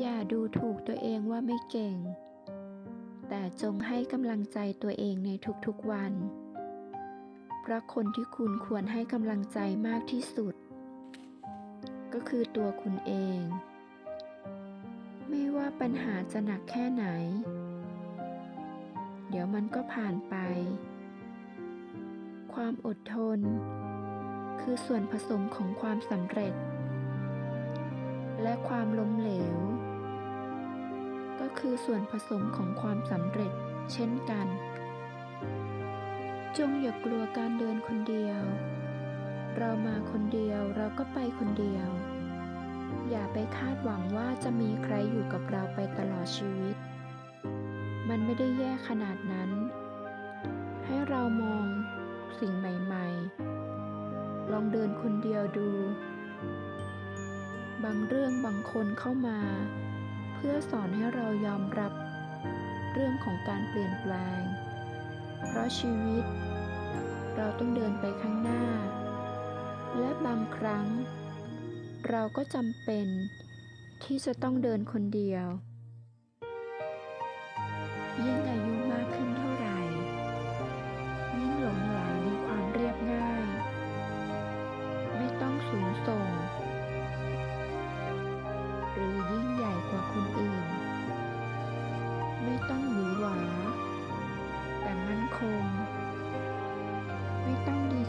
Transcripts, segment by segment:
อย่าดูถูกตัวเองว่าไม่เก่ง แต่จงให้กำลังใจตัวเองในทุกๆวัน เพราะคนที่คุณควรให้กำลังใจมากที่สุด ก็คือตัวคุณเอง ไม่ว่าปัญหาจะหนักแค่ไหน เดี๋ยวมันก็ผ่านไป ความอดทน คือส่วนผสมของความสำเร็จ และความล้มเหลว ก็คือส่วนผสมของความสำเร็จ เช่นกัน จงอย่ากลัวการเดินคนเดียว เรามาคนเดียวเราก็ไปคนเดียว อย่าไปคาดหวังว่าจะมีใครอยู่กับเราไปตลอดชีวิต มันไม่ได้แย่ขนาดนั้น ให้เรามองสิ่งใหม่ ๆ ลองเดินคนเดียวดู บางเรื่องบางคนเข้ามา พื่อสอนให้เรายอมรับเรื่องของการเปลี่ยนแปลง เพราะชีวิต เราต้องเดินไปข้างหน้า และบางครั้ง เราก็จำเป็นที่จะต้องเดินคนเดียวยิ่งอายุ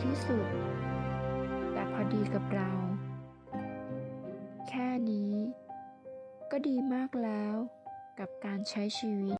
ที่สุด แต่พอดีกับเรา แค่นี้ ก็ดีมากแล้วกับการใช้ชีวิต